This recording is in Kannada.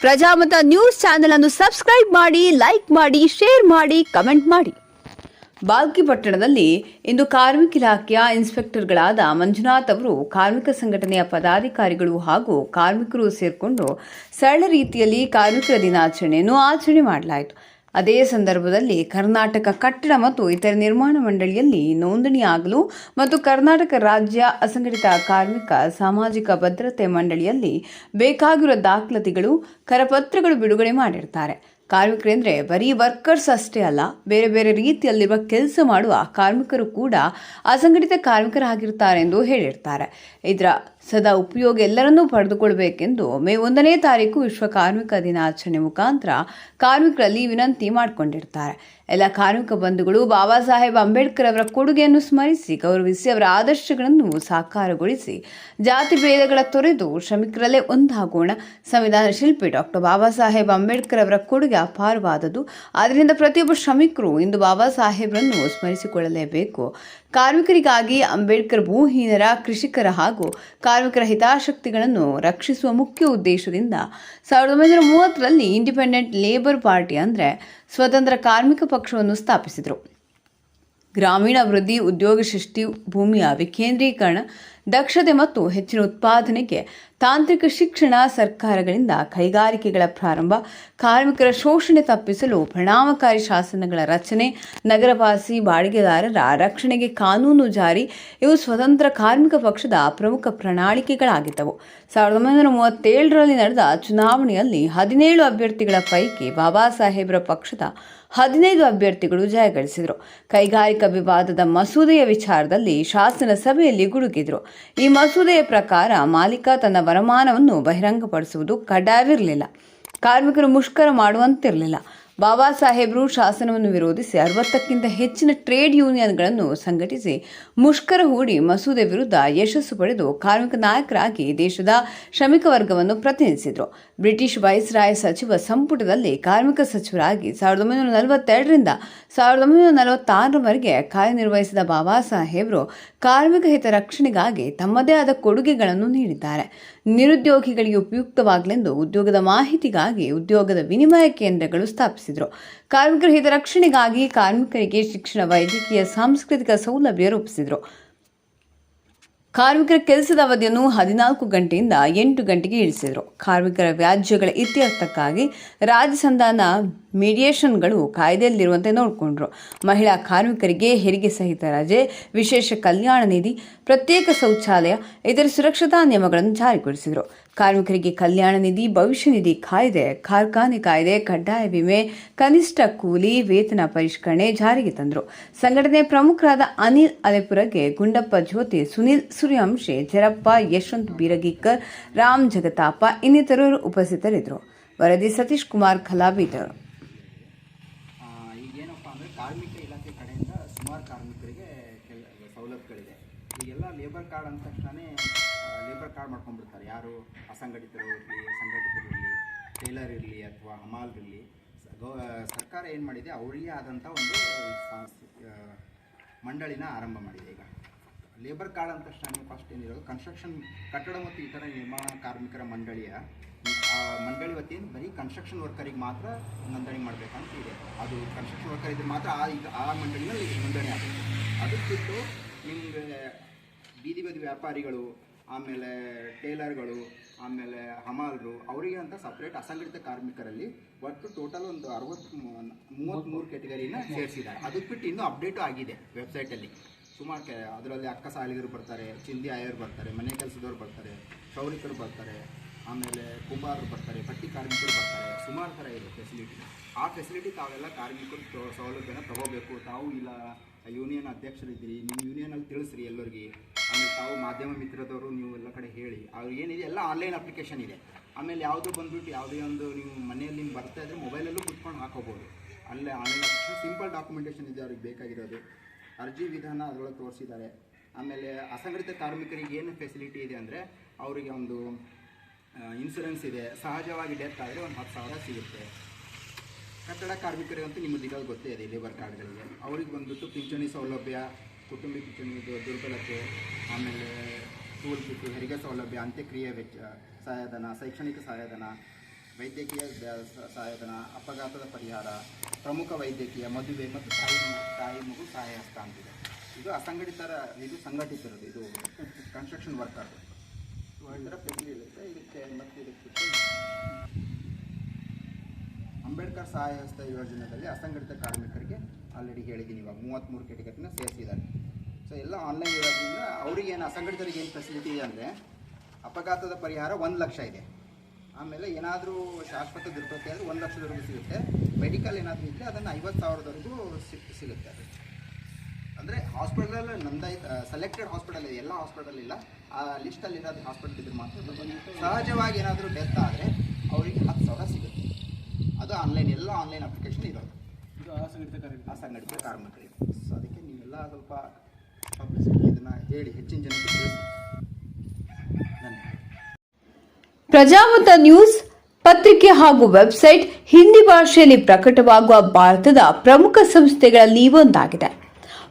ಪ್ರಜಾಮತ ನ್ಯೂಸ್ ಚಾನೆಲ್ ಅನ್ನು ಸಬ್ಸ್ಕ್ರೈಬ್ ಮಾಡಿ, ಲೈಕ್ ಮಾಡಿ, ಶೇರ್ ಮಾಡಿ, ಕಮೆಂಟ್ ಮಾಡಿ. ಬಾಲ್ಕಿ ಪಟ್ಟಣದಲ್ಲಿ ಇಂದು ಕಾರ್ಮಿಕ ಇಲಾಖೆಯ ಇನ್ಸ್ಪೆಕ್ಟರ್ಗಳಾದ ಮಂಜುನಾಥ್ ಅವರು ಕಾರ್ಮಿಕ ಸಂಘಟನೆಯ ಪದಾಧಿಕಾರಿಗಳು ಹಾಗೂ ಕಾರ್ಮಿಕರು ಸೇರಿಕೊಂಡು ಸರಳ ರೀತಿಯಲ್ಲಿ ಕಾರ್ಮಿಕರ ದಿನಾಚರಣೆಯನ್ನು ಆಚರಣೆ ಮಾಡಲಾಯಿತು. ಅದೇ ಸಂದರ್ಭದಲ್ಲಿ ಕರ್ನಾಟಕ ಕಟ್ಟಡ ಮತ್ತು ಇತರ ನಿರ್ಮಾಣ ಮಂಡಳಿಯಲ್ಲಿ ನೋಂದಣಿಯಾಗಲು ಮತ್ತು ಕರ್ನಾಟಕ ರಾಜ್ಯ ಅಸಂಘಟಿತ ಕಾರ್ಮಿಕ ಸಾಮಾಜಿಕ ಭದ್ರತೆ ಮಂಡಳಿಯಲ್ಲಿ ಬೇಕಾಗಿರುವ ದಾಖಲಾತಿಗಳು, ಕರಪತ್ರಗಳು ಬಿಡುಗಡೆ ಮಾಡಿರ್ತಾರೆ. ಕಾರ್ಮಿಕರೆಂದರೆ ಬರೀ ವರ್ಕರ್ಸ್ ಅಷ್ಟೇ ಅಲ್ಲ, ಬೇರೆ ಬೇರೆ ರೀತಿಯಲ್ಲಿರುವ ಕೆಲಸ ಮಾಡುವ ಕಾರ್ಮಿಕರು ಕೂಡ ಅಸಂಘಟಿತ ಕಾರ್ಮಿಕರಾಗಿರ್ತಾರೆ ಎಂದು ಹೇಳಿರ್ತಾರೆ. ಇದರ ಸದಾ ಉಪಯೋಗ ಎಲ್ಲರನ್ನೂ ಪಡೆದುಕೊಳ್ಬೇಕೆಂದು ಮೇ ಒಂದನೇ ತಾರೀಕು ವಿಶ್ವ ಕಾರ್ಮಿಕ ದಿನಾಚರಣೆ ಮುಖಾಂತರ ಕಾರ್ಮಿಕರಲ್ಲಿ ವಿನಂತಿ ಮಾಡಿಕೊಂಡಿರ್ತಾರೆ. ಎಲ್ಲ ಕಾರ್ಮಿಕ ಬಂಧುಗಳು ಬಾಬಾ ಸಾಹೇಬ್ ಅಂಬೇಡ್ಕರ್ ಅವರ ಕೊಡುಗೆಯನ್ನು ಸ್ಮರಿಸಿ, ಗೌರವಿಸಿ, ಅವರ ಆದರ್ಶಗಳನ್ನು ಸಾಕಾರಗೊಳಿಸಿ, ಜಾತಿ ಭೇದಗಳ ತೊರೆದು ಶ್ರಮಿಕರಲ್ಲೇ ಒಂದಾಗೋಣ. ಸಂವಿಧಾನ ಶಿಲ್ಪಿ ಡಾಕ್ಟರ್ ಬಾಬಾ ಸಾಹೇಬ್ ಅಂಬೇಡ್ಕರ್ ಅವರ ಕೊಡುಗೆ ಅಪಾರವಾದದು ಆದ್ದರಿಂದ ಪ್ರತಿಯೊಬ್ಬ ಶ್ರಮಿಕರು ಇಂದು ಬಾಬಾ ಸಾಹೇಬ್ರನ್ನು ಸ್ಮರಿಸಿಕೊಳ್ಳಲೇಬೇಕು. ಕಾರ್ಮಿಕರಿಗಾಗಿ ಅಂಬೇಡ್ಕರ್ ಭೂಹೀನರ, ಕೃಷಿಕರ ಹಾಗೂ ಕಾರ್ಮಿಕರ ಹಿತಾಸಕ್ತಿಗಳನ್ನು ರಕ್ಷಿಸುವ ಮುಖ್ಯ ಉದ್ದೇಶದಿಂದ ಸಾವಿರದ ಒಂಬೈನೂರ ಮೂವತ್ತರಲ್ಲಿ ಇಂಡಿಪೆಂಡೆಂಟ್ ಲೇಬರ್ ಪಾರ್ಟಿ ಅಂದರೆ ಸ್ವತಂತ್ರ ಕಾರ್ಮಿಕ ಪಕ್ಷವನ್ನು ಸ್ಥಾಪಿಸಿದರು. ಗ್ರಾಮೀಣಾಭಿವೃದ್ಧಿ ಉದ್ಯೋಗ ಸೃಷ್ಟಿ ಭೂಮಿಯ ವಿಕೇಂದ್ರೀಕರಣ ದಕ್ಷತೆ ಮತ್ತು ಹೆಚ್ಚಿನ ಉತ್ಪಾದನೆಗೆ ತಾಂತ್ರಿಕ ಶಿಕ್ಷಣ ಸರ್ಕಾರಗಳಿಂದ ಕೈಗಾರಿಕೆಗಳ ಪ್ರಾರಂಭ, ಕಾರ್ಮಿಕರ ಶೋಷಣೆ ತಪ್ಪಿಸಲು ಪರಿಣಾಮಕಾರಿ ಶಾಸನಗಳ ರಚನೆ, ನಗರವಾಸಿ ಬಾಡಿಗೆದಾರರ ರಕ್ಷಣೆಗೆ ಕಾನೂನು ಜಾರಿ, ಇವು ಸ್ವತಂತ್ರ ಕಾರ್ಮಿಕ ಪಕ್ಷದ ಪ್ರಮುಖ ಪ್ರಣಾಳಿಕೆಗಳಾಗಿದ್ದವು. ಸಾವಿರದ ಒಂಬೈನೂರ ಮೂವತ್ತೇಳರಲ್ಲಿ ನಡೆದ ಚುನಾವಣೆಯಲ್ಲಿ ಹದಿನೇಳು ಅಭ್ಯರ್ಥಿಗಳ ಪೈಕಿ ಬಾಬಾ ಸಾಹೇಬ್ರ ಪಕ್ಷದ ಹದಿನೈದು ಅಭ್ಯರ್ಥಿಗಳು ಜಯಗಳಿಸಿದರು. ಕೈಗಾರಿಕಾ ವಿವಾದದ ಮಸೂದೆಯ ವಿಚಾರದಲ್ಲಿ ಶಾಸನ ಸಭೆಯಲ್ಲಿ ಗುಡುಗಿದ್ರು. ಈ ಮಸೂದೆಯ ಪ್ರಕಾರ ಮಾಲೀಕ ತನ್ನ ವರಮಾನವನ್ನು ಬಹಿರಂಗಪಡಿಸುವುದು ಕಡ್ಡಾಯವಿರಲಿಲ್ಲ ಕಾರ್ಮಿಕರು ಮುಷ್ಕರ ಮಾಡುವಂತಿರಲಿಲ್ಲ. ಬಾಬಾ ಸಾಹೇಬರು ಶಾಸನವನ್ನು ವಿರೋಧಿಸಿ ಅರವತ್ತಕ್ಕಿಂತ ಹೆಚ್ಚಿನ ಟ್ರೇಡ್ ಯೂನಿಯನ್ಗಳನ್ನು ಸಂಘಟಿಸಿ ಮುಷ್ಕರ ಹೂಡಿ ಮಸೂದೆ ವಿರುದ್ಧ ಯಶಸ್ಸು ಪಡೆದು ಕಾರ್ಮಿಕ ನಾಯಕರಾಗಿ ದೇಶದ ಶ್ರಮಿಕ ವರ್ಗವನ್ನು ಪ್ರತಿನಿಧಿಸಿದರು. ಬ್ರಿಟಿಷ್ ವೈಸ್ರಾಯ್ ಸಚಿವ ಸಂಪುಟದಲ್ಲಿ ಕಾರ್ಮಿಕ ಸಚಿವರಾಗಿ ಸಾವಿರದ ಒಂಬೈನೂರ ನಲವತ್ತೆರಡರಿಂದ ಸಾವಿರದ ಒಂಬೈನೂರ ನಲವತ್ತಾರರವರೆಗೆ ಕಾರ್ಯನಿರ್ವಹಿಸಿದ ಬಾಬಾ ಸಾಹೇಬರು ಕಾರ್ಮಿಕ ಹಿತ ರಕ್ಷಣೆಗಾಗಿ ತಮ್ಮದೇ ಆದ ಕೊಡುಗೆಗಳನ್ನು ನೀಡಿದ್ದಾರೆ. ನಿರುದ್ಯೋಗಿಗಳಿಗೆ ಉಪಯುಕ್ತವಾಗಲೆಂದು ಉದ್ಯೋಗದ ಮಾಹಿತಿಗಾಗಿ ಉದ್ಯೋಗದ ವಿನಿಮಯ ಕೇಂದ್ರಗಳು ಸ್ಥಾಪಿಸಿದರು ಕಾರ್ಮಿಕರ ಹಿತರಕ್ಷಣೆಗಾಗಿ ಕಾರ್ಮಿಕರಿಗೆ ಶಿಕ್ಷಣ, ವೈದ್ಯಕೀಯ, ಸಾಂಸ್ಕೃತಿಕ ಸೌಲಭ್ಯ ರೂಪಿಸಿದರು. ಕಾರ್ಮಿಕರ ಕೆಲಸದ ಅವಧಿಯನ್ನು ಹದಿನಾಲ್ಕು ಗಂಟೆಯಿಂದ ಎಂಟು ಗಂಟೆಗೆ ಇಳಿಸಿದರು. ಕಾರ್ಮಿಕರ ವ್ಯಾಜ್ಯಗಳ ಇತ್ಯರ್ಥಕ್ಕಾಗಿ ರಾಜ್ಯ ಸಂಧಾನ ಮೀಡಿಯೇಷನ್ಗಳು ಕಾಯ್ದೆಯಲ್ಲಿರುವಂತೆ ನೋಡಿಕೊಂಡ್ರು. ಮಹಿಳಾ ಕಾರ್ಮಿಕರಿಗೆ ಹೆರಿಗೆ ಸಹಿತ ರಜೆ, ವಿಶೇಷ ಕಲ್ಯಾಣ ನಿಧಿ, ಪ್ರತ್ಯೇಕ ಶೌಚಾಲಯ, ಇತರ ಸುರಕ್ಷತಾ ನಿಯಮಗಳನ್ನು ಜಾರಿಗೊಳಿಸಿದರು. ಕಾರ್ಮಿಕರಿಗೆ ಕಲ್ಯಾಣ ನಿಧಿ, ಭವಿಷ್ಯ ನಿಧಿ ಕಾಯ್ದೆ, ಕಾರ್ಖಾನೆ ಕಾಯ್ದೆ, ಕಡ್ಡಾಯ ವಿಮೆ, ಕನಿಷ್ಠ ಕೂಲಿ, ವೇತನ ಪರಿಷ್ಕರಣೆ ಜಾರಿಗೆ ತಂದರು. ಸಂಘಟನೆ ಪ್ರಮುಖರಾದ ಅನಿಲ್ ಅಲೆಪುರಗೆ ಗುಂಡಪ್ಪ ಜ್ಯೋತಿ, ಸುನಿಲ್ ಸೂರ್ಯವಂಶಿ, ಜರಪ್ಪ ಯಶವಂತ್ ಬೀರಗಿಕರ್, ರಾಮ್ ಜಗತಾಪ ಇನ್ನಿತರರು ಉಪಸ್ಥಿತರಿದ್ದರು. ವರದಿ ಸತೀಶ್ ಕುಮಾರ್ ಖಲಾಬೀದರ್ ಆ, ಈಗೇನಪ್ಪ ಅಂದರೆ ಕಾರ್ಮಿಕ ಇಲಾಖೆ ಕಡೆಯಿಂದ ಸುಮಾರು ಕಾರ್ಮಿಕರಿಗೆ ಕೆಲ ಸವಲತ್ತುಗಳಿದೆ. ಈಗೆಲ್ಲ ಲೇಬರ್ ಕಾರ್ಡ್ ಅಂದ ತಕ್ಷಣ ಲೇಬರ್ ಕಾರ್ಡ್ ಮಾಡ್ಕೊಂಡ್ಬಿಡ್ತಾರೆ. ಯಾರು ಅಸಂಘಟಿತರು ಇರಲಿ ಸಂಘಟಿತರು ಇರಲಿ ಟೇಲರ್ ಇರಲಿ ಅಥವಾ ಹಮಾಲ್ ಇರಲಿ ಸರ್ಕಾರ ಏನು ಮಾಡಿದೆ ಅವರಿಗೆ ಆದಂಥ ಒಂದು ಮಂಡಳಿನ ಆರಂಭ ಮಾಡಿದೆ ಈಗ. ಲೇಬರ್ ಕಾರ್ಡ್ ಅಂದ ತಕ್ಷಣ ಫಸ್ಟ್ ಏನಿರೋದು ಕನ್ಸ್ಟ್ರಕ್ಷನ್ ಕಟ್ಟಡ ಮತ್ತು ಇತರ ನಿರ್ಮಾಣ ಕಾರ್ಮಿಕರ ಮಂಡಳಿಯ ಮಂಡಳಿ ವತಿಯಿಂದ ಬರೀ ಕನ್ಸ್ಟ್ರಕ್ಷನ್ ವರ್ಕರಿಗೆ ಮಾತ್ರ ನೋಂದಣಿ ಮಾಡಬೇಕಂತ ಇದೆ. ಅದು ಕನ್ಸ್ಟ್ರಕ್ಷನ್ ವರ್ಕರ್ ಇದ್ರೆ ಮಾತ್ರ ಆ ಈಗ ಆ ಮಂಡಳಿನಲ್ಲಿ ನೋಂದಣಿ ಆಗುತ್ತೆ. ಅದಕ್ಕೆ ಬಿಟ್ಟು ನಿಮಗೆ ಬೀದಿ ಬದಿ ವ್ಯಾಪಾರಿಗಳು, ಆಮೇಲೆ ಟೇಲರ್ಗಳು, ಆಮೇಲೆ ಹಮಾಲರು ಅವರಿಗೆ ಅಂತ ಸಪ್ರೇಟ್ ಅಸಂಘಟಿತ ಕಾರ್ಮಿಕರಲ್ಲಿ ಒಟ್ಟು ಟೋಟಲ್ ಒಂದು ಅರವತ್ತು ಮೂವತ್ತ್ಮೂರು ಕ್ಯಾಟಗರಿನ ಸೇರಿಸಿದ್ದಾರೆ. ಅದಕ್ಕೆ ಬಿಟ್ಟು ಇನ್ನೂ ಅಪ್ಡೇಟು ಆಗಿದೆ ವೆಬ್ಸೈಟಲ್ಲಿ ಸುಮಾರು ಅದರಲ್ಲಿ ಅಕ್ಕ ಸಾಲಿಗರು ಬರ್ತಾರೆ, ಚಿಂದಿ ಆಯರು ಬರ್ತಾರೆ, ಮನೆ ಕೆಲಸದವ್ರು ಬರ್ತಾರೆ ಕ್ಷೌರಿಕರು ಬರ್ತಾರೆ ಆಮೇಲೆ ಕುಂಬಾರರು ಬರ್ತಾರೆ, ಪಟ್ಟಿ ಕಾರ್ಮಿಕರು ಬರ್ತಾರೆ, ಸುಮಾರು ಥರ ಇದೆ ಫೆಸಿಲಿಟಿ ಆ ಫೆಸಿಲಿಟಿ ತಾವೆಲ್ಲ ಕಾರ್ಮಿಕರು ಸೌಲಭ್ಯನ ತಗೋಬೇಕು. ತಾವು ಇಲ್ಲ ಯೂನಿಯನ್ ಅಧ್ಯಕ್ಷರಿದ್ದೀರಿ ನಿಮ್ಮ ಯೂನಿಯನಲ್ಲಿ ತಿಳಿಸ್ರಿ ಎಲ್ಲರಿಗೆ. ಆಮೇಲೆ ತಾವು ಮಾಧ್ಯಮ ಮಿತ್ರದವರು, ನೀವು ಎಲ್ಲ ಕಡೆ ಹೇಳಿ. ಅವ್ರು ಏನಿದೆ, ಎಲ್ಲ ಆನ್ಲೈನ್ ಅಪ್ಲಿಕೇಶನ್ ಇದೆ. ಆಮೇಲೆ ಯಾವುದು ಬಂದ್ಬಿಟ್ಟು ಯಾವುದೇ ಒಂದು ನೀವು ಮನೆಯಲ್ಲಿ ನಿಮ್ಗೆ ಬರ್ತಾ ಇದ್ರೆ ಮೊಬೈಲಲ್ಲೂ ಕುತ್ಕೊಂಡು ಹಾಕೋಬೋದು. ಅಲ್ಲೇ ಆನ್ಲೈನ್ ಸಿಂಪಲ್ ಡಾಕ್ಯುಮೆಂಟೇಷನ್ ಇದೆ ಅವ್ರಿಗೆ ಬೇಕಾಗಿರೋದು. ಅರ್ಜಿ ವಿಧಾನ ಅದರೊಳಗೆ ತೋರಿಸಿದ್ದಾರೆ. ಆಮೇಲೆ ಅಸಂಘಟಿತ ಕಾರ್ಮಿಕರಿಗೆ ಏನು ಫೆಸಿಲಿಟಿ ಇದೆ ಅಂದರೆ, ಅವರಿಗೆ ಒಂದು ಇನ್ಸೂರೆನ್ಸ್ ಇದೆ. ಸಹಜವಾಗಿ ಡೆತ್ ಆದರೆ ಒಂದು ಹತ್ತು ಸಾವಿರ ಸಿಗುತ್ತೆ. ಕಟ್ಟಡ ಕಾರ್ಮಿಕರಿಗಂತೂ ನಿಮ್ಮದು ಇರೋದು ಗೊತ್ತೇ ಇದೆ ಲೇಬರ್ ಕಾರ್ಡ್ಗಳಿಗೆ ಅವ್ರಿಗೆ ಬಂದುಬಿಟ್ಟು ಪಿಂಚಣಿ ಸೌಲಭ್ಯ, ಕುಟುಂಬ ಪಿಂಚಣಿ, ದುರ್ಬಲತೆ, ಆಮೇಲೆ ಟೂಲ್ ಬಿಟ್ಟು ಹೆರಿಗೆ ಸೌಲಭ್ಯ, ಅಂತ್ಯಕ್ರಿಯೆ ವೆಚ್ಚ, ಸಹಾಯಧನ, ಶೈಕ್ಷಣಿಕ ಸಹಾಯಧನ, ವೈದ್ಯಕೀಯ ಸಹಾಯಧನ, ಅಪಘಾತದ ಪರಿಹಾರ, ಪ್ರಮುಖ ವೈದ್ಯಕೀಯ, ಮದುವೆ ಮತ್ತು ತಾಯಿ ತಾಯಿ ಮಗು ಸಹಾಯ ಹಸ್ತ ಅಂತಿದೆ ಇದು. ಅಸಂಘಟಿತರ, ಇದು ಸಂಘಟಿತರದು, ಇದು ಕನ್ಸ್ಟ್ರಕ್ಷನ್ ವರ್ಕರ್ ಇರುತ್ತೆ ಇದಕ್ಕೆ ಅಂಬೇಡ್ಕರ್ ಸಹಾಯ ಹಸ್ತ ಯೋಜನೆಯಲ್ಲಿ ಅಸಂಘಟಿತ ಕಾರ್ಮಿಕರಿಗೆ ಆಲ್ರೆಡಿ ಹೇಳಿದ್ದೀನಿ ಇವಾಗ ಮೂವತ್ತ್ಮೂರು ಕೆಟಗರಿನ ಸೇರಿಸಿದ್ದಾರೆ. ಸೊ ಎಲ್ಲ ಆನ್ಲೈನ್ ಇರೋದ್ರಿಂದ ಅವ್ರಿಗೆ ಏನು ಅಸಂಘಟಿತರಿಗೆ ಏನು ಫೆಸಿಲಿಟಿ ಇದೆ ಅಂದರೆ ಅಪಘಾತದ ಪರಿಹಾರ ಒಂದು ಲಕ್ಷ ಇದೆ. ಆಮೇಲೆ ಏನಾದರೂ ಶಾಶ್ವತ ದುರ್ಬಲತೆ ಆದರೆ ಒಂದು ಲಕ್ಷದವರೆಗೂ ಸಿಗುತ್ತೆ. ಮೆಡಿಕಲ್ ಏನಾದರೂ ಇದ್ದರೆ ಅದನ್ನು ಐವತ್ತು ಸಾವಿರದವರೆಗೂ ಸಿಗುತ್ತೆ. ಅದು ಅಂದರೆ ಹಾಸ್ಪಿಟಲಲ್ಲಿ ನೋಂದಾಯಿ ಸೆಲೆಕ್ಟೆಡ್ ಹಾಸ್ಪಿಟಲ್ ಇದೆ. ಎಲ್ಲ ಹಾಸ್ಪಿಟಲ್ ಇಲ್ಲ. ಆ ಲಿಸ್ಟಲ್ಲಿ ಇರೋದು ಹಾಸ್ಪಿಟಲ್ ಇದ್ರೆ ಮಾತ್ರ. ಸಹಜವಾಗಿ ಏನಾದರೂ ಡೆತ್ ಆದರೆ ಅವರಿಗೆ ಹತ್ತು ಸಾವಿರ ಸಿಗುತ್ತೆ. ಅದು ಆನ್ಲೈನ್ ಎಲ್ಲ ಆನ್ಲೈನ್ ಅಪ್ಲಿಕೇಶನ್ ಇರೋದು. ಇದು ಅಸಂಘಟಿತ ಕಾರ್ಮಿಕ ಅಸಂಘಟಿತ ಕಾರ್ಮಿಕರಿಗೆ ಸೊ ಅದಕ್ಕೆ ನೀವೆಲ್ಲ ಸ್ವಲ್ಪ ಪಬ್ಲಿಸಿಟಿ ಇದನ್ನು ಹೇಳಿ ಹೆಚ್ಚಿನ ಜನರಿಗೆ ಪ್ರಜಾಮತ ನ್ಯೂಸ್ ಪತ್ರಿಕೆ ಹಾಗೂ ವೆಬ್ಸೈಟ್ ಹಿಂದಿ ಭಾಷೆಯಲ್ಲಿ ಪ್ರಕಟವಾಗುವ ಭಾರತದ ಪ್ರಮುಖ ಸಂಸ್ಥೆಗಳಲ್ಲಿ ಒಂದಾಗಿದೆ.